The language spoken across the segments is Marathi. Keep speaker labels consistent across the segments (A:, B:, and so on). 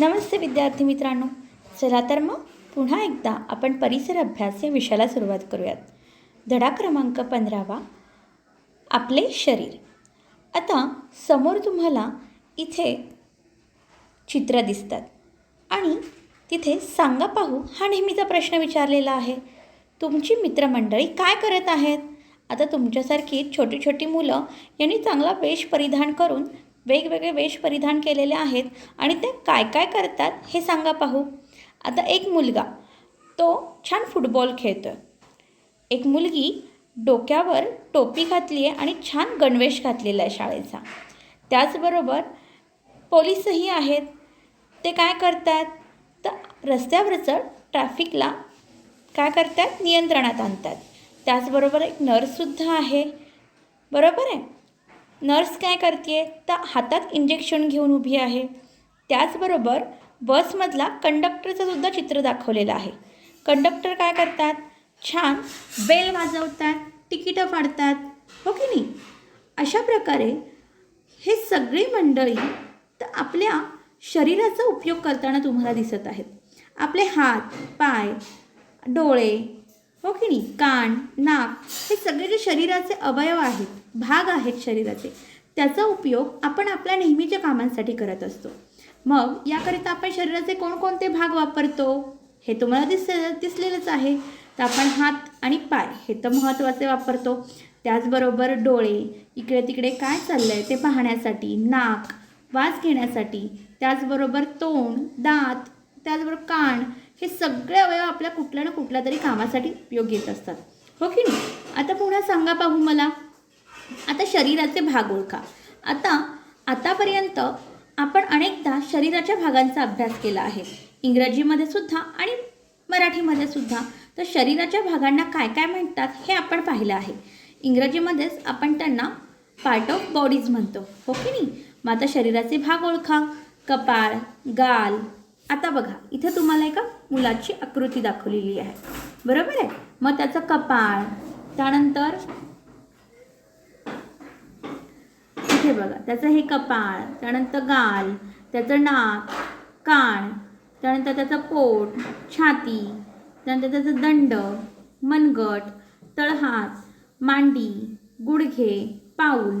A: नमस्ते विद्यार्थी मित्रांनो. चला तर मग पुन्हा एकदा आपण परिसर अभ्यास या विषयाला सुरुवात करूयात. धडा क्रमांक पंधरावा. आपले शरीर. आता समोर तुम्हाला इथे चित्र दिसतात आणि तिथे सांगा पाहू हा नेहमीचा प्रश्न विचारलेला आहे. तुमची मित्रमंडळी काय करत आहेत? आता तुमच्यासारखी छोटी छोटी मुलं यांनी चांगला वेश परिधान करून वेगवेगळे वेश परिधान केलेले आहेत आणि ते काय काय करतात हे सांगा पाहू. आता एक मुलगा तो छान फुटबॉल खेळतो आहे एक मुलगी डोक्यावर टोपी घातली आहे आणि छान गणवेश घातलेला आहे शाळेचा. त्याचबरोबर पोलीसही आहेत. ते काय करतात? तर रस्त्यावरचं ट्रॅफिकला काय करतात? नियंत्रणात आणतात. त्याचबरोबर एक नर्ससुद्धा आहे. बरोबर आहे? नर्स काय करते तर हातात इंजेक्शन घेऊन उभी आहे. त्याचबरोबर बसमधला कंडक्टरचं सुद्धा चित्र दाखवलेलं आहे. कंडक्टर काय करतात? छान बेल वाजवतात तिकीटं फाडतात. हो की नाही? अशा प्रकारे हे सगळी मंडळी तर आपल्या शरीराचा उपयोग करताना तुम्हाला दिसत आहेत. आपले हात पाय डोळे हो की नाही कान नाक हे सगळे जे शरीराचे अवयव आहेत भाग आहेत शरीराचे त्याचा उपयोग आपण आपल्या नेहमीच्या कामांसाठी करत असतो. मग याकरिता आपण शरीराचे कोणकोणते भाग वापरतो? हे तुम्हाला दिस दिसलेलंच आहे. तर आपण हात आणि पाय हे तर महत्त्वाचे वापरतो. त्याचबरोबर डोळे इकडे तिकडे काय चाललं आहे ते पाहण्यासाठी नाक वास घेण्यासाठी त्याचबरोबर तोंड दात त्याचबरोबर कान हे सगळे अवयव आपल्या कुठल्या ना कुठल्या तरी कामासाठी उपयोग येत असतात. हो की नाही? आता पुन्हा सांगा पाहू मला. आता शरीराचे भाग ओळखा. आता आतापर्यंत आपण अनेकदा शरीराच्या भागांचा अभ्यास केला आहे. इंग्रजीमध्ये सुद्धा आणि मराठीमध्ये सुद्धा. तर शरीराच्या भागांना काय काय म्हणतात हे आपण पाहिलं आहे. इंग्रजीमध्येच आपण त्यांना पार्ट ऑफ बॉडीज म्हणतो. हो की नाही? मग आता शरीराचे भाग ओळखा. कपाळ गाल आता बघा इथे तुम्हाला एका मुलाची आकृती दाखवलेली आहे. बरोबर आहे? मग त्याचं कपाळ त्यानंतर इथे बघा त्याचं हे कपाळ त्यानंतर गाल त्याचं नाक कान त्यानंतर त्याचं पोट छाती त्यानंतर त्याचं दंड मनगट तळहात मांडी गुडघे पाऊल.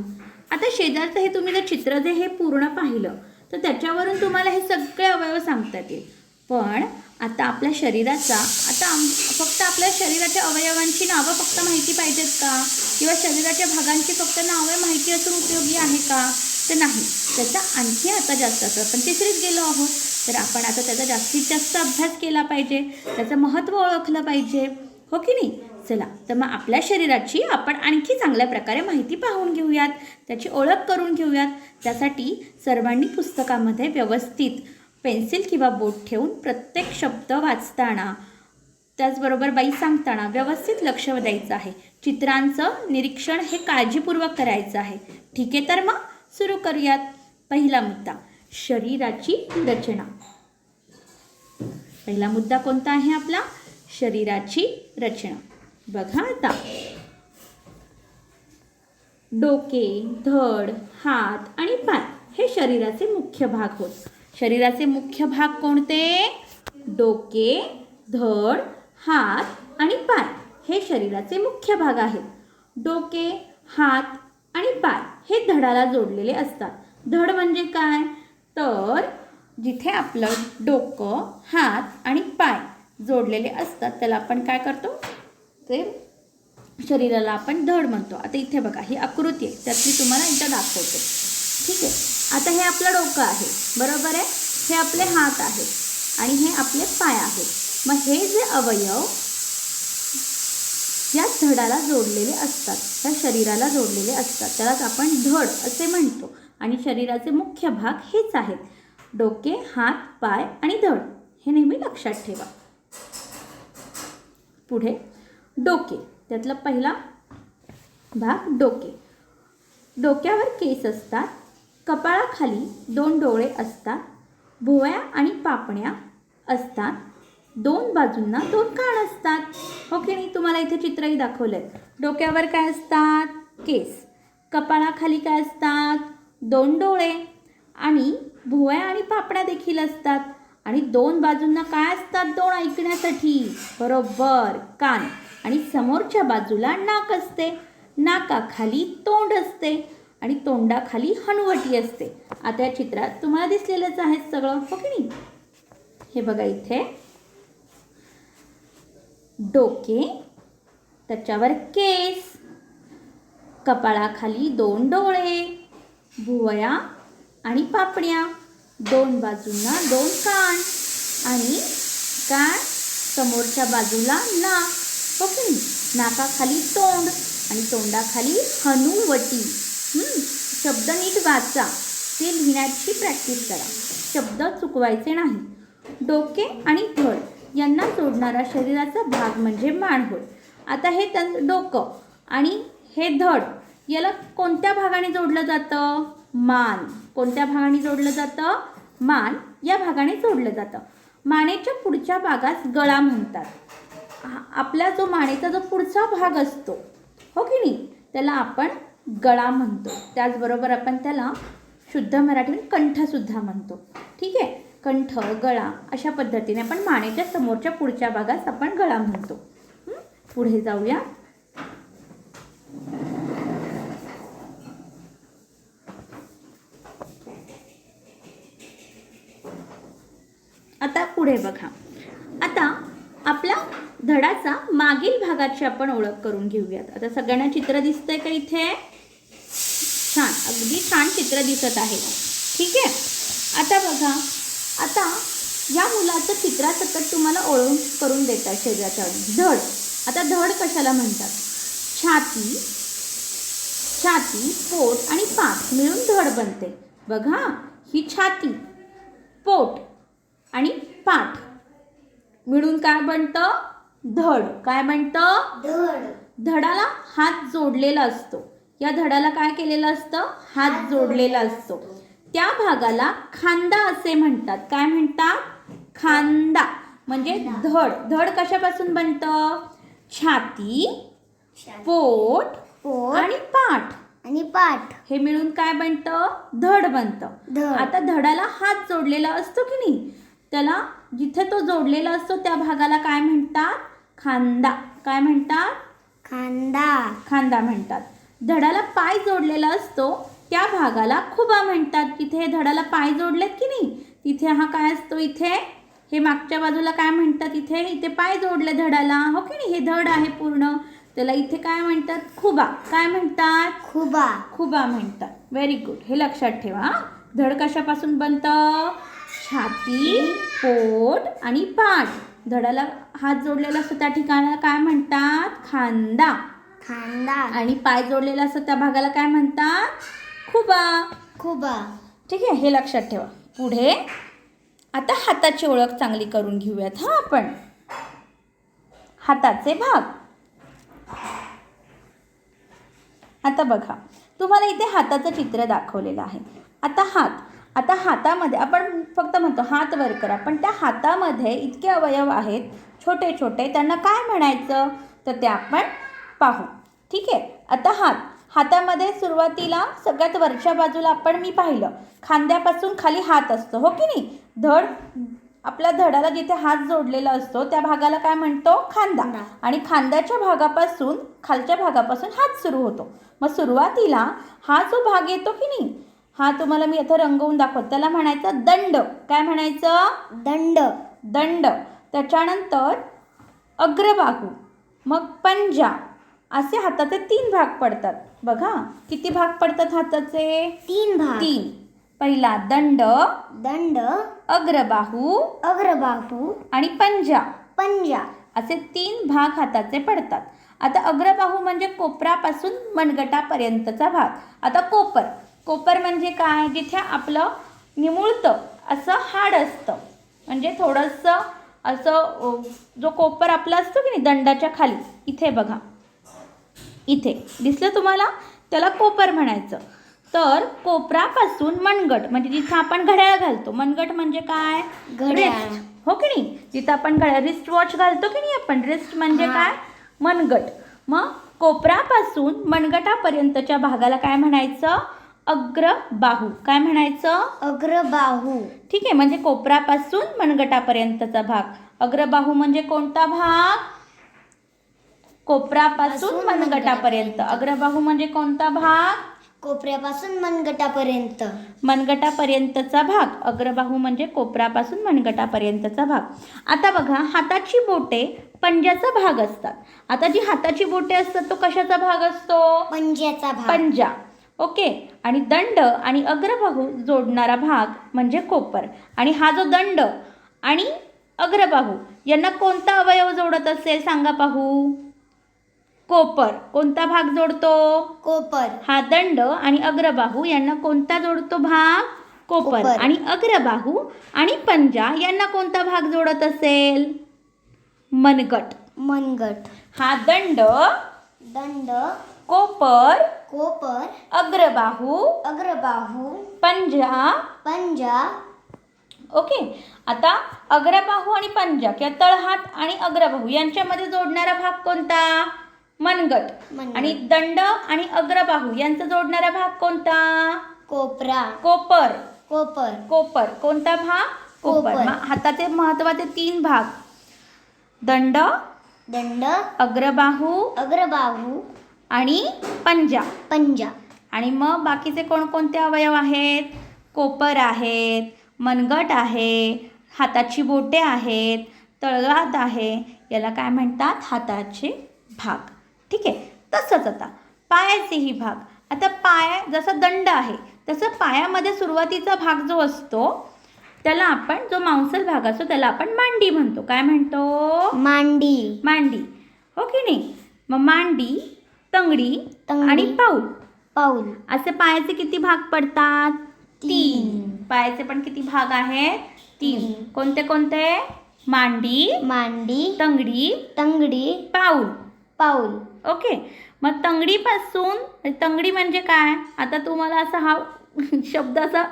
A: आता शेजारचं हे तुम्ही जर चित्र जे हे पूर्ण पाहिलं तर त्याच्यावरून तुम्हाला हे सगळे अवयव सांगता येतील पण आता आपल्या शरीराचा आता आम फक्त आपल्या शरीराच्या अवयवांची नावं फक्त माहिती पाहिजेत का? किंवा शरीराच्या भागांची फक्त नावं माहिती असून उपयोगी आहे का? तर नाही. त्याचा आणखी आता जास्त असं आपण तिसरीच गेलो आहोत. तर आपण आता त्याचा जास्तीत जास्त अभ्यास केला पाहिजे. त्याचं महत्त्व ओळखलं पाहिजे. हो की नाही? चला तर मग आपल्या शरीराची आपण आणखी चांगल्या प्रकारे माहिती पाहून घेऊयात. त्याची ओळख करून घेऊयात. त्यासाठी सर्वांनी पुस्तकामध्ये व्यवस्थित पेन्सिल किंवा बोट ठेवून प्रत्येक शब्द वाचताना त्याचबरोबर बाई सांगताना व्यवस्थित लक्ष द्यायचं आहे. चित्रांचं निरीक्षण हे काळजीपूर्वक करायचं आहे. ठीक आहे तर मग सुरू करूयात. पहिला मुद्दा शरीराची रचना. पहिला मुद्दा कोणता आहे आपला? शरीराची रचना. बघा आता. डोके धड हात आणि पाय हे शरीराचे मुख्य भाग होत. शरीराचे मुख्य भाग कोणते? डोके धड हात आणि पाय हे शरीराचे मुख्य भाग आहेत. डोके हात आणि पाय हे धडाला जोडलेले असतात. धड म्हणजे काय? तर जिथे आपलं डोकं हात आणि पाय जोडलेले असतात त्याला आपण काय करतो? ते शरीराला आपण धड म्हणतो. आता इथे बघा ही आकृती आहे. त्यात मी तुम्हाला इथं दाखवते. ठीक आहे? आता हे आपलं डोकं आहे. बरोबर आहे? हे आपले हात आहेत. आणि हे आपले पाय आहेत. मग हे जे अवयव या धडाला जोडलेले असतात. त्या शरीराला जोडलेले असतात. त्यालाच आपण धड असे म्हणतो. आणि शरीराचे मुख्य भाग हेच आहेत. डोके हात पाय आणि धड. हे नेहमी लक्षात ठेवा. पुढे. डोके. त्यातला पहिला भाग डोके. डोक्यावर केस असतात कपाळाखाली दोन डोळे असतात भुवया आणि पापण्या असतात. दोन बाजूंना दोन कान असतात. हो की नाही? तुम्हाला इथे चित्रही दाखवलं आहे डोक्यावर काय असतात? केस. कपाळाखाली काय असतात? दोन डोळे. आणि भुवया आणि पापड्या देखील असतात. आणि दोन बाजूंना काय असतात? दोन ऐकण्यासाठी. बरोबर. कान. आणि समोरच्या बाजूला नाक असते. नाकाखाली तोंड असते आणि तोंडाखाली हनुवटी असते. आता या चित्रात तुम्हाला दिसलेलंच आहे सगळं हो की नाही? हे बघा इथे. डोके त्याच्यावर केस कपाळाखाली दोन डोळे भुवया आणि पापड्या. दोन बाजूंना दोन कान आणि काय समोरच्या बाजूला नाक. हो की नाकाखाली तोंड आणि तोंडाखाली हनुवटी. शब्द नीट वाचा. ते लिहिण्याची प्रॅक्टिस करा. शब्द चुकवायचे नाही. डोके आणि धड यांना जोडणारा शरीराचा भाग म्हणजे मान होय आता हे त्यां डोकं आणि हे धड याला कोणत्या भागाने जोडलं जातं? मान. कोणत्या भागाने जोडलं जातं? मान. या भागाने जोडलं जातं. मानेच्या पुढच्या भागास गळा म्हणतात. आपला जो मानेचा जो पुढचा भाग असतो हो की नाही? त्याला आपण गळा म्हणतो. त्याचबरोबर आपण त्याला शुद्ध मराठीत कंठसुद्धा म्हणतो. ठीक आहे? कंठ गळा अशा पद्धतीने आपण मानेच्या समोरच्या पुढच्या भागास आपण गळा म्हणतो. पुढे जाऊया. आता पुढे बघा. आता आपला धडाचा मागील भागाची आपण ओळख करून घेऊयात. आता सगळ्यांना चित्र दिसतंय का इथे? छान. अगदी छान चित्र दिसत आहे. ठीक आहे? आता बघा. आता या मुलाचं चित्रासकट तुम्हाला ओळख करून देतात शरीराच्या धड. आता धड कशाला म्हणतात? छाती छाती पोट आणि पाठ मिळून धड बनते. बघा. ही छाती पोट आणि पाठ मिळून काय बनतं? धड. काय बनतं
B: धड.
A: धडाला हात जोडलेला असतो. या धडाला काय केलेलं असतं? हात जोडलेला असतो. त्या भागाला खांदा असे म्हणतात. काय म्हणतात? खांदा. म्हणजे धड. धड कशापासून बनतं? छाती पोट आणि पाठ.
B: आणि पाठ.
A: हे मिळून काय बनतं? धड बनतं. आता धडाला हात जोडलेला असतो की नाही? त्याला जिथे तो जोडलेला असतो त्या भागाला काय म्हणतात? खांदा. काय म्हणतात?
B: खांदा.
A: खांदा म्हणतात. धडाला पाय जोडलेला असतो त्या भागाला खुबा म्हणतात. तिथे हे धडाला पाय जोडलेत की नाही? तिथे हा काय असतो? इथे? हे मागच्या बाजूला काय म्हणतात? इथे? इथे पाय जोडले धडाला. हो की नाही? हे धड आहे पूर्ण. त्याला इथे काय म्हणतात? खुबा. काय म्हणतात?
B: खुबा.
A: खुबा म्हणतात. व्हेरी गुड हे लक्षात ठेवा हा. धड कशापासून बनतं? छाती पोट आणि पाठ. धडाला हात जोडलेला असतो त्या ठिकाणाला काय म्हणतात? खांदा.
B: खांदा.
A: आणि पाय जोडलेला असतो त्या भागाला काय म्हणतात? खुबा.
B: खुबा.
A: ठीक आहे हे लक्षात ठेवा. पुढे आता हाताची ओळख चांगली करून घेऊयात हा आपण. हाताचे भाग. आता बघा तुम्हाला इथे हाताचं चित्र दाखवलेलं आहे. आता हात. आता हातामध्ये आपण फक्त म्हणतो हात वर करा पण त्या हातामध्ये इतके अवयव आहेत छोटे छोटे त्यांना काय म्हणायचं? तर ते आपण पाहू. ठीक आहे? आता हात. हातामध्ये सुरुवातीला सगळ्यात वरच्या बाजूला आपण मी पाहिलं. खांद्यापासून खाली हात असतो हो की नाही? धड आपल्या धडाला जिथे हात जोडलेला असतो त्या भागाला काय म्हणतो? खांदा.
B: खांदा.
A: आणि खांद्याच्या भागापासून खालच्या भागापासून हात सुरू होतो. मग सुरुवातीला हा जो भाग येतो की नाही? हा तुम्हाला मी इथं रंगवून दाखवत. त्याला म्हणायचं दंड. काय म्हणायचं?
B: दंड.
A: दंड. त्याच्यानंतर अग्रबाहू मग पंजा असे हाताचे तीन भाग पडतात. बघा किती भाग पडतात हाताचे?
B: तीन भाग.
A: तीन. पहिला दंड
B: दंड
A: अग्रबाहू
B: अग्रबाहू
A: आणि पंजा.
B: पंजा.
A: असे तीन भाग हाताचे पडतात. आता अग्रबाहू म्हणजे कोपरापासून मनगटापर्यंतचा भाग. आता कोपर. कोपर म्हणजे काय? जिथे आपलं निमुळतं असं हाड असतं. म्हणजे थोडंसं असं जो कोपर आपला असतो की नाही दंडाच्या खाली इथे बघा. इथे. दिसलं तुम्हाला? त्याला कोपर म्हणायचं. तर कोपरापासून मनगट म्हणजे जिथं आपण घड्याळ घालतो. मनगट म्हणजे काय?
B: घड्याळ.
A: हो की नाही? जिथं आपण घड्याळ रिस्ट वॉच घालतो की नाही आपण? रिस्ट म्हणजे. काय? मनगट. मग कोपरापासून मनगटापर्यंतच्या भागाला काय म्हणायचं? अग्रबाहू. काय म्हणायचं?
B: अग्रबाहू.
A: ठीक आहे म्हणजे कोपरापासून मनगटापर्यंतचा भाग. अग्रबाहू म्हणजे कोणता भाग? कोपरापासून
B: पासून
A: मनगटापर्यंत. अग्रबाहू म्हणजे कोणता भाग?
B: कोपऱ्यापासून मनगटापर्यंत.
A: मनगटापर्यंतचा भाग. अग्रबाहू म्हणजे कोपरापासून मनगटापर्यंतचा भाग. आता बघा हाताची बोटे पंजाचा भाग असतात. आता जी हाताची बोटे असतात तो कशाचा भाग असतो?
B: पंज्याचा भाग.
A: पंजा. ओके आणि दंड आणि अग्रबाहू जोडणारा भाग म्हणजे कोपर. आणि हा जो दंड आणि अग्रबाहू यांना कोणता अवयव जोडत असेल सांगा पाहू. कोपर कोणता भाग जोडतो?
B: कोपर.
A: हा दंड आणि अग्रबाहू यांना कोणता जोडतो भाग? कोपर.
B: कोपर.
A: आणि अग्रबाहू आणि पंजा यांना कोणता भाग जोडत असेल? मनगट.
B: मनगट.
A: हा दंड
B: दंड
A: कोपर
B: कोपर
A: अग्रबाहू
B: अग्रबाहू
A: पंजा.
B: पंजा.
A: ओके आता अग्रबाहू आणि पंजा किंवा तळहात आणि अग्रबाहू यांच्यामध्ये जोडणारा भाग कोणता? मनगट. आणि दंड आणि अग्रबाहू यांचा जोडणारा भाग कोणता?
B: कोपरा.
A: कोपर.
B: कोपर.
A: कोपर. कोणता भाग? कोपर. हाताचे महत्त्वाचे तीन भाग. दंड
B: दंड
A: अग्रबाहू
B: अग्रबाहू
A: आणि पंजा.
B: पंजा.
A: आणि मग बाकीचे कोणकोणते अवयव आहेत? कोपर आहेत मनगट आहे हाताची बोटे आहेत तळगात आहे याला काय म्हणतात? हाताचे भाग. ठीक आहे? तसंच आता. पायाचेही भाग. आता पाय जसा दंड आहे तसं पायामध्ये सुरुवातीचा भाग जो असतो त्याला आपण जो मांसल भाग असतो त्याला आपण मांडी म्हणतो. काय म्हणतो?
B: मांडी.
A: मांडी. हो की नाही? मग मांडी तंगडी
B: तंगडी.
A: आणि पाऊल.
B: पाऊल.
A: असे पायाचे किती भाग पडतात?
B: तीन.
A: पायाचे पण किती भाग आहेत? तीन.
B: तीन.
A: कोणते कोणते? मांडी.
B: मांडी.
A: तंगडी.
B: तंगडी.
A: पाऊल.
B: पाऊल.
A: ओके. मग तंगडीपासून तंगडी म्हणजे काय? आता तुम्हाला असा हा शब्द असा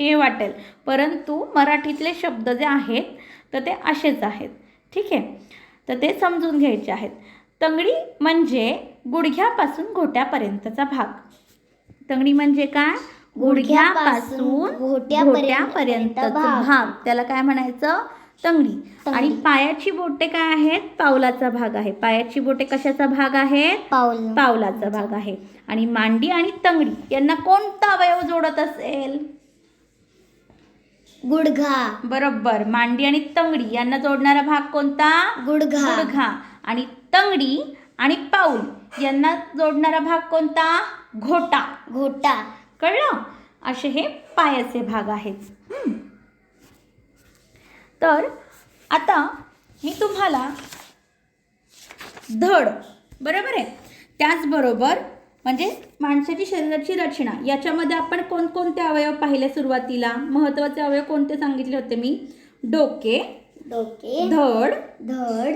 A: हे वाटेल. परंतु मराठीतले शब्द जे आहेत तर ते असेच आहेत. ठीक आहे? तर ते समजून घ्यायचे आहेत. तंगडी म्हणजे गुडघ्यापासून घोट्यापर्यंतचा भाग. तंगडी म्हणजे काय? गुडघ्यापासून
B: गुडघ्यापासून घोट्यापर्यंत
A: घोट्यापर्यंतचा
B: भाग.
A: त्याला काय म्हणायचं? तंगडी. आणि पायाची बोटे काय आहेत? पावलाचा भाग आहे. पायाची बोटे कशाचा भाग आहेत?
B: पाऊल.
A: पावलाचा भाग आहे. आणि मांडी आणि तंगडी यांना कोणता अवयव जोडत असेल?
B: गुडघा.
A: बरोबर. मांडी आणि तंगडी यांना जोडणारा भाग कोणता?
B: गुडघा.
A: गुडघा. आणि तंगडी आणि पाऊल यांना जोडणारा भाग कोणता? घोटा.
B: घोटा.
A: कळलं? असे हे पायाचे भाग आहेत. तर आता मी तुम्हाला धड बरोबर आहे? त्याचबरोबर म्हणजे माणसाची शरीराची रचना याच्यामध्ये आपण कोणकोणते अवयव पाहिले सुरुवातीला? महत्त्वाचे अवयव कोणते सांगितले होते मी? डोके
B: डोके
A: धड
B: धड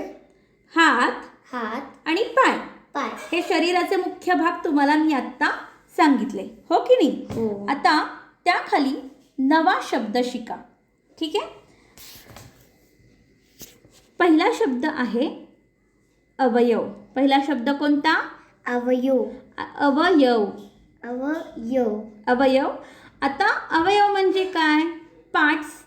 A: हात
B: हात
A: आणि पाय.
B: पाय.
A: हे शरीराचे मुख्य भाग तुम्हाला मी आत्ता सांगितले. हो की नाही?
B: हो.
A: आता त्याखाली नवा शब्द शिका. ठीक आहे? पहिला शब्द आहे अवयव. पहिला शब्द कोणता?
B: अवयव.
A: अ- अवयव.
B: अवयव.
A: अवयव. आता अवयव म्हणजे काय? पार्ट्स.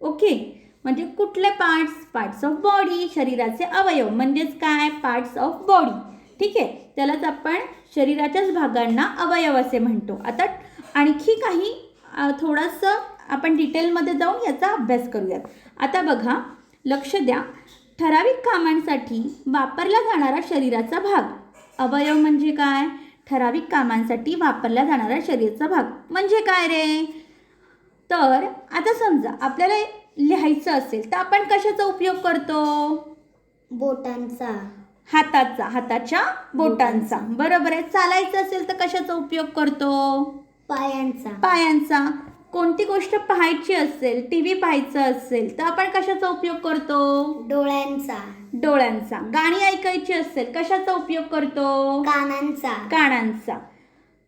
A: ओके? म्हणजे कुठले पार्ट्स पार्ट्स ऑफ बॉडी शरीराचे अवयव. म्हणजेच काय? पार्ट्स ऑफ बॉडी ठीक आहे? त्यालाच आपण शरीराच्याच भागांना अवयव असे म्हणतो. आता आणखी काही थोडंसं आपण डिटेलमध्ये जाऊन याचा अभ्यास करूयात. आता बघा लक्ष द्या. ठराविक कामांसाठी वापरला जाणारा शरीराचा भाग. अवयव म्हणजे काय? ठराविक कामांसाठी वापरला जाणारा शरीराचा भाग. म्हणजे काय रे? तर आता समजा आपल्याला लिहायचं असेल तर आपण कशाचा उपयोग करतो?
B: बोटांचा.
A: हाताचा हाताच्या बोटांचा. बरोबर आहे. चालायचं असेल तर कशाचा उपयोग करतो?
B: पायांचा.
A: पायांचा. कोणती गोष्ट पाहायची असेल टी व्ही पाहायचं असेल तर आपण कशाचा उपयोग करतो?
B: डोळ्यांचा.
A: डोळ्यांचा. गाणी ऐकायची असेल कशाचा उपयोग करतो?
B: कानांचा.
A: कानांचा.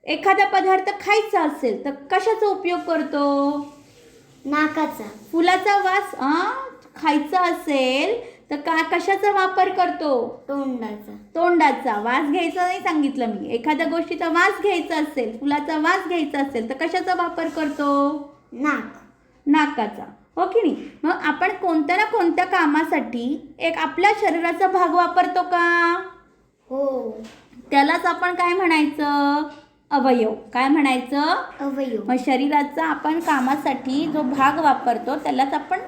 A: एखादा पदार्थ खायचा असेल तर कशाचा उपयोग करतो?
B: नाकाचा.
A: फुलाचा वास खायचा असेल तर का कशाचा वापर करतो?
B: तोंडाचा.
A: तोंडाचा. वास घ्यायचा नाही सांगितलं मी. एखाद्या गोष्टीचा वास घ्यायचा असेल फुलाचा वास घ्यायचा असेल तर कशाचा वापर करतो?
B: नाक.
A: नाकाचा. हो की नाही? मग आपण कोणत्या ना कोणत्या कामासाठी एक आपल्या शरीराचा भाग वापरतो का?
B: हो.
A: त्यालाच आपण काय म्हणायचं? अवयव. काय म्हणायचं?
B: अवयव.
A: मग शरीराचा आपण कामासाठी जो भाग वापरतो त्यालाच आपण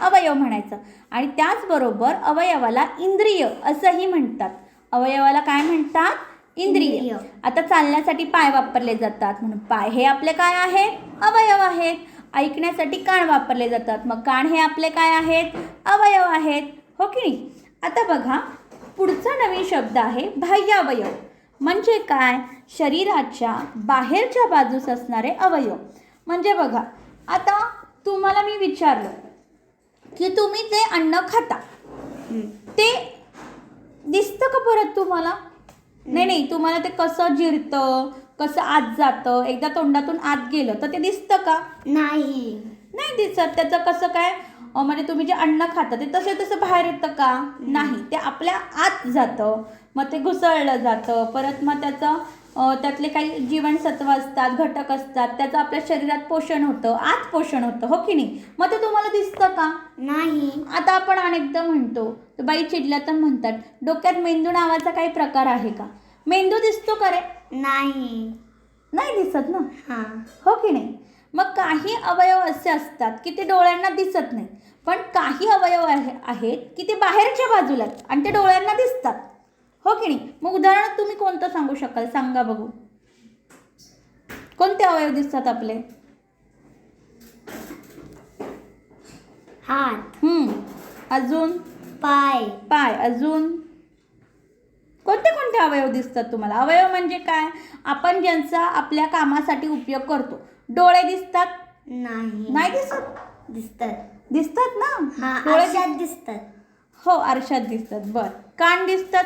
A: अवयव म्हणायचं. आणि त्याचबरोबर अवयवाला इंद्रिय असंही म्हणतात. अवयवाला काय म्हणतात? इंद्रिय. आता चालण्यासाठी पाय वापरले जातात. म्हणून पाय हे आपले काय आहेत अवयव आहेत. ऐकण्यासाठी कान वापरले जातात. मग कान हे आपले काय आहेत? अवयव आहेत. हो की नाही? आता बघा पुढचा नवीन शब्द आहे बाह्यावयव. म्हणजे काय? शरीराच्या बाहेरच्या बाजूस असणारे अवयव. म्हणजे बघा आता तुम्हाला मी विचारलं की तुम्ही ते अन्न खाता. ते दिसतं का परत तुम्हाला? नाही नाही तुम्हाला ते कसं जिरतं कसं आत जातं? एकदा तोंडातून आत गेलं तर ते दिसतं का?
B: नाही.
A: नाही दिसत. त्याचं कसं काय? म्हणजे तुम्ही जे अन्न खाता ते तसे तसं बाहेर येतं का? नाही. ते आपल्या आत जातं. मग ते घुसळलं जातं. परत मग त्याचं त्यातले काही जीवनसत्व असतात घटक असतात त्याचं आपल्या शरीरात पोषण होतं आत पोषण होतं हो की नाही? मग ते तुम्हाला दिसतं का?
B: नाही.
A: आता आपण अनेकदा म्हणतो बाई चिडल्या तर म्हणतात डोक्यात मेंदू नावाचा काही प्रकार आहे का? मेंदू दिसतो का रे?
B: नाही.
A: नाही दिसत ना?
B: हां.
A: हो की नाही? मग काही अवयव असे असतात की ते डोळ्यांना दिसत नाही. पण काही अवयव आहे आहेत की ते बाहेरच्या बाजूला आहेत आणि ते डोळ्यांना दिसतात. हो की नाही? मग उदाहरण तुम्ही कोणतं सांगू शकाल? सांगा बघू. कोणते अवयव दिसतात आपले?
B: हात.
A: हम्म, अजून?
B: पाय.
A: पाय. अजून? कोणते कोणते अवयव दिसतात तुम्हाला? अवयव म्हणजे काय? आपण ज्यांचा आपल्या कामासाठी उपयोग करतो. डोळे दिसतात?
B: नाही.
A: नाही दिसत?
B: दिसतात.
A: दिसतात ना?
B: हा
A: डोळे
B: आरशात दिसतात.
A: हो आरशात दिसतात. बर. कान दिसतात?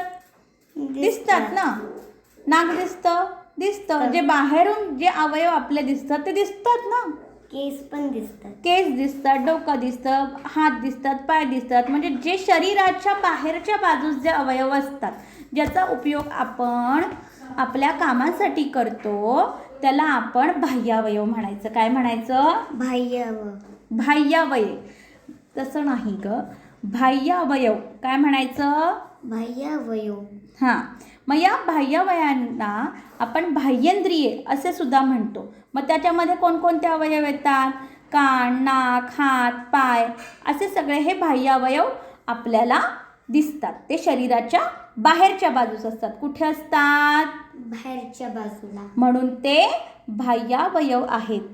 A: दिसतात. ना? नाक दिसतं? दिसतं. जे बाहेरून जे अवयव आपले दिसतात ते दिसतात ना?
B: केस पण दिसतात.
A: केस दिसतात डोकं दिसतं हात दिसतात पाय दिसतात. म्हणजे जे शरीराच्या बाहेरच्या बाजूस जे अवयव असतात ज्याचा उपयोग आपण आपल्या कामासाठी करतो त्याला आपण बाह्यावयव म्हणायचं. काय म्हणायचं?
B: बाह्यव
A: बाह्यावयव तसं नाही ग. बाह्यावयव काय म्हणायचं?
B: बाह्यवयव
A: हां. मग या बाह्यावयांना आपण बाह्येंद्रिये असे सुद्धा म्हणतो. मग त्याच्यामध्ये कोणकोणते अवयव येतात? कान नाक हात पाय असे सगळे हे बाह्यावयव आपल्याला दिसतात. ते शरीराच्या बाहेरच्या बाजूस असतात. कुठे असतात?
B: बाहेरच्या बाजूला.
A: म्हणून ते बाह्यावयव आहेत.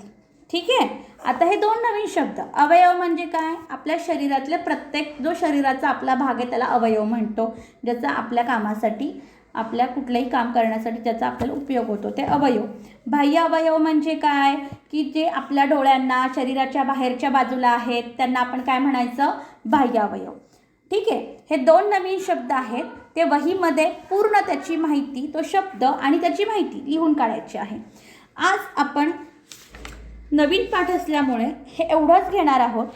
A: ठीक? आहे आता हे दोन नवीन शब्द. अवयव म्हणजे काय? आपल्या शरीरातले प्रत्येक जो शरीराचा आपला भाग आहे त्याला अवयव म्हणतो. ज्याचा आपल्या कामासाठी आपल्या कुठलंही काम करण्यासाठी त्याचा आपल्याला उपयोग होतो. ते अवयव. बाह्य अवयव म्हणजे काय? की जे आपल्या डोळ्यांना शरीराच्या बाहेरच्या बाजूला आहेत त्यांना आपण काय म्हणायचं? बाह्य अवयव ठीक आहे? हे दोन नवीन शब्द आहेत. ते वहीमध्ये पूर्ण त्याची माहिती तो शब्द आणि त्याची माहिती लिहून काढायची आहे. आज आपण नवीन पाठ असल्यामुळे हे एवढंच घेणार आहोत.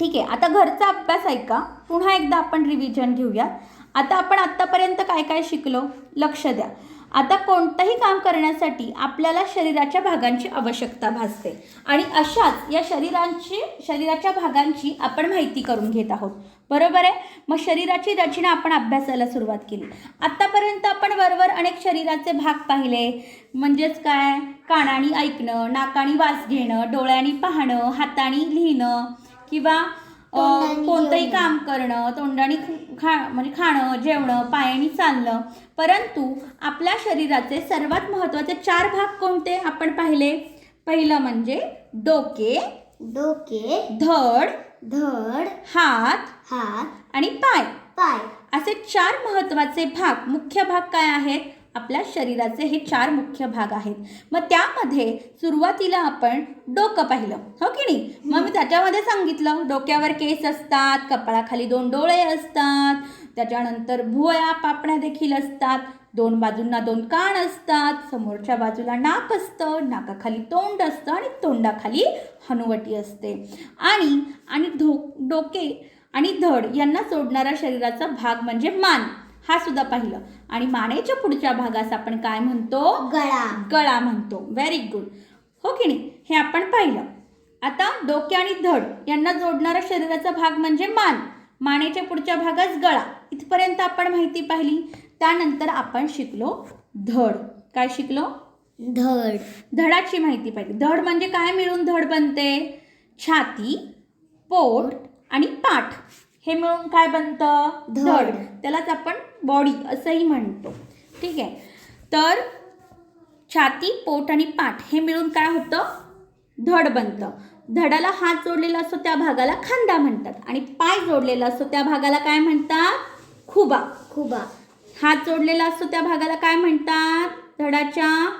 A: ठीक आहे? आता घरचा अभ्यास ऐका. पुन्हा एकदा आपण रिव्हिजन घेऊया. आता आपण आत्तापर्यंत काय काय शिकलो? लक्ष द्या. आता कोणतंही काम करण्यासाठी आपल्याला शरीराच्या भागांची आवश्यकता भासते. आणि अशाच या शरीरांची शरीराच्या भागांची आपण माहिती करून घेत आहोत. बरोबर आहे? मग शरीराची रचना आपण अभ्यासाला सुरुवात केली. आत्तापर्यंत आपण वरवर अनेक शरीराचे भाग पाहिले. म्हणजेच काय? कानाने ऐकणं नाकाने वास घेणं डोळ्यांनी पाहणं हाताने लिहिणं किंवा कोणतंही. काम करणं तोंडाने ख- खा म्हणजे खाणं जेवणं पायाने चालणं. परंतु आपल्या शरीराचे सर्वात महत्त्वाचे चार भाग कोणते आपण पाहिले? पहिलं म्हणजे डोके
B: डोके
A: धड
B: धड
A: हात
B: हात
A: आणि पाय.
B: पाय.
A: असे चार महत्त्वाचे भाग मुख्य भाग काय आहेत? आपल्या शरीराचे हे चार मुख्य भाग आहेत. मग त्यामध्ये सुरुवातीला आपण डोकं पाहिलं हो की नाही? मग मी त्याच्यामध्ये सांगितलं डोक्यावर केस असतात कपाळाखाली दोन डोळे असतात त्याच्यानंतर भुवया पापण्या देखील असतात दोन बाजूंना दोन कान असतात समोरच्या बाजूला नाक असतं नाकाखाली तोंड असतं आणि तोंडाखाली हनुवटी असते. आणि आणि धो डोके आणि धड यांना जोडणारा शरीराचा भाग म्हणजे मान. हा सुद्धा पाहिलं. आणि मानेच्या पुढच्या भागास आपण काय म्हणतो?
B: गळा.
A: गळा म्हणतो. व्हेरी गुड हो की नाही? हे आपण पाहिलं. आता डोके आणि धड यांना जोडणारा शरीराचा भाग म्हणजे मान. मानेच्या पुढच्या भागास गळा. इथपर्यंत आपण माहिती पाहिली. त्यानंतर आपण शिकलो धड. काय शिकलो?
B: धड.
A: धडाची माहिती पाहिली धड म्हणजे काय मिळून धड बनते? छाती पोट आणि पाठ. हे मिळून काय बनतं?
B: धड.
A: धड. त्यालाच आपण बॉडी असंही म्हणतो. ठीक आहे. तर छाती पोट आणि पाठ हे मिळून काय होतं? धड बनतं. धडाला हात जोडलेला असतो त्या भागाला खांदा म्हणतात. आणि पाय जोडलेला असतो त्या भागाला काय म्हणतात? खुबा.
B: खुबा.
A: हात जोडलेला असतो त्या भागाला काय म्हणतात? धडाच्या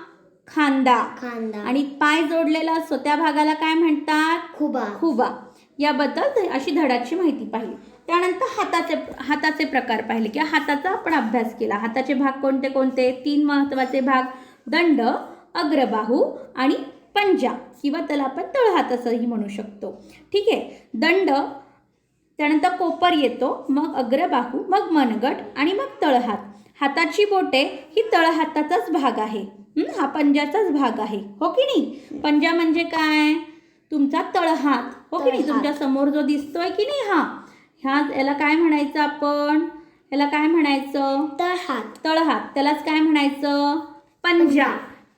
A: खांदा.
B: खांदा.
A: आणि पाय जोडलेला असतो त्या भागाला काय म्हणतात?
B: खुबा.
A: खुबा. याबद्दल अशी धडाची माहिती पाहिली. त्यानंतर हाताचे हाताचे प्रकार पाहिले किंवा हाताचा आपण अभ्यास केला. हाताचे भाग कोणते कोणते? तीन महत्त्वाचे भाग. दंड अग्रबाहू आणि पंजा. किंवा त्याला आपण तळहात असंही म्हणू शकतो. ठीक आहे? दंड त्यानंतर कोपर येतो. मग अग्रबाहू मग मनगट आणि मग तळहात. हाताची बोटे ही तळहाताचाच भाग आहे. हं? पंजाचाच भाग आहे. हो की नाही? पंजा म्हणजे काय? तुमचा तळहात. हो की नाही. तुमच्यासमोर जो दिसतोय की नाही हा? ह्या याला काय म्हणायचं आपण? याला काय म्हणायचं?
B: तळहात.
A: तळहात. त्यालाच काय म्हणायचं? पंजा.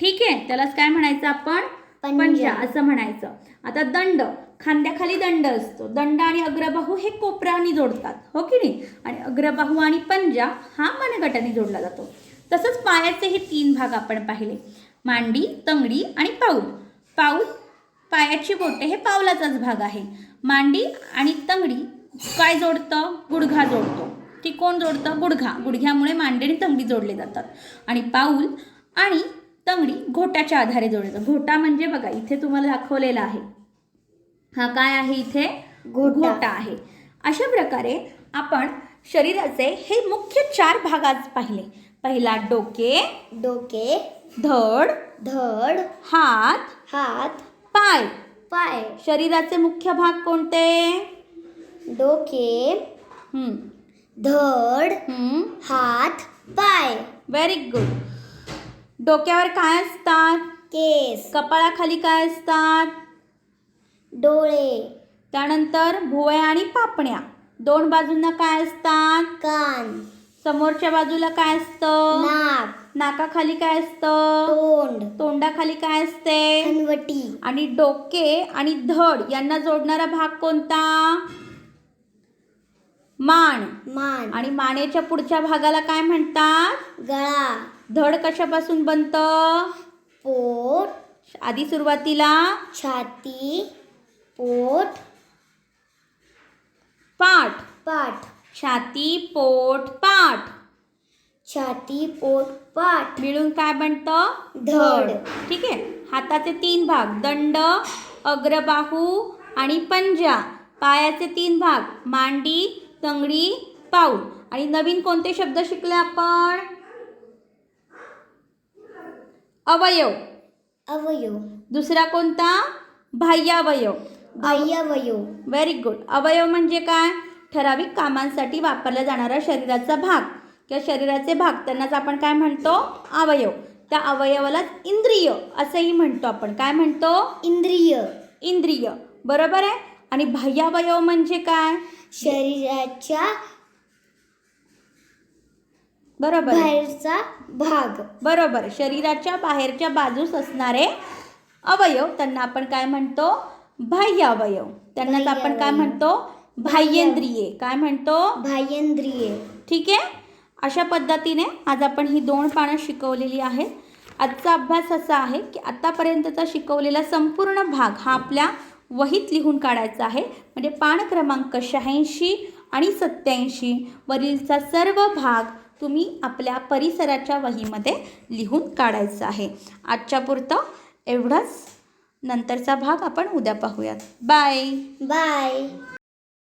A: ठीक आहे. त्यालाच काय म्हणायचं आपण?
B: पंजा.
A: असं म्हणायचं. आता दंड खांद्याखाली दंड असतो. दंड आणि अग्रबाहू हे कोपराने जोडतात हो की नाही? आणि अग्रबाहू आणि पंजा हा मनगटाने जोडला जातो. तसंच पायाचे हे तीन भाग आपण पाहिले. मांडी तंगडी आणि पाऊल. पाऊल पायाची बोटे हे पावलाचाच भाग आहे. मांडी आणि तंगडी काय जोडतं? गुडघा जोडतो. ती कोण जोडतं? गुडघा. गुडघ्यामुळे मांडी आणि तंगडी जोडले जातात. आणि पाऊल आणि तंगडी घोट्याच्या आधारे जातात घोटा म्हणजे बघा इथे तुम्हाला दाखवलेला आहे. हा काय आहे इथे?
B: घोटा.
A: आहे. अशा प्रकारे आपण शरीराचे हे मुख्य चार भाग आज पाहिले. पहिला डोके
B: डोके
A: धड
B: धड
A: हात
B: हात
A: पाय.
B: पाय.
A: शरीराचे मुख्य भाग कोणते?
B: डोके धड. हात पाय.
A: व्हेरी गुड डोक्यावर काय असतात?
B: केस.
A: कपाळाखाली काय असतात?
B: डोळे.
A: त्यानंतर भुवया आणि पापण्या. दोन बाजूंना काय असतात?
B: कान.
A: समोरच्या बाजूला काय असतं?
B: नाक.
A: नाकाखाली काय असतं?
B: तोंड.
A: तोंडाखाली काय असते?
B: हनवटी
A: आणि डोके आणि धड यांना जोडणारा भाग कोणता? मान.
B: मान.
A: आणि मानेच्या पुढच्या भागाला काय म्हणतात?
B: गळा.
A: धड कशापासून बनतं?
B: पोट.
A: आधी सुरुवातीला.
B: छाती. पोट.
A: पाठ.
B: पाठ.
A: छाती पोट पाठ.
B: छाती पोट पाठ.
A: मिळून काय बनतं?
B: धड.
A: ठीक आहे. हाताचे तीन भाग दंड अग्रबाहू आणि पंजा. पायाचे तीन भाग मांडी तंगडी पाऊल. आणि नवीन कोणते शब्द शिकले आपण? अवयव.
B: अवयव.
A: दुसरा कोणता? बाह्यावयव.
B: बाह्यावयव.
A: व्हेरी गुड अवयव म्हणजे काय? ठराविक कामांसाठी वापरला जाणारा शरीराचा भाग. किंवा शरीराचे भाग त्यांनाच आपण काय म्हणतो? अवयव. त्या अवयवालाच इंद्रिय असंही म्हणतो आपण. काय म्हणतो?
B: इंद्रिय.
A: इंद्रिय. बरोबर आहे? आणि बाह्यावयव म्हणजे काय?
B: शरीराच्या
A: बरोबर.
B: बाहेरचा भाग.
A: बरोबर. शरीराच्या बाहेरच्या बाजूस असणारे अवयव त्यांना आपण काय म्हणतो? बाह्य अवयव. त्यांनाच आपण काय. म्हणतो? बाह्येंद्रिये. काय म्हणतो?
B: बाह्येंद्रिय.
A: ठीक आहे? अशा पद्धतीने आज आपण ही दोन पानं शिकवलेली आहेत. आजचा अभ्यास असा आहे की आत्तापर्यंतचा शिकवलेला संपूर्ण भाग हा आपल्या वहीत लिहून काढायचा आहे. म्हणजे पान क्रमांक शहाऐंशी आणि सत्याऐंशी वरीलचा सर्व भाग तुम्ही आपल्या परिसराच्या वहीमध्ये लिहून काढायचं आहे. आजच्या पुरतं एवढंच. नंतरचा भाग आपण उद्या पाहूयात. बाय.
B: बाय.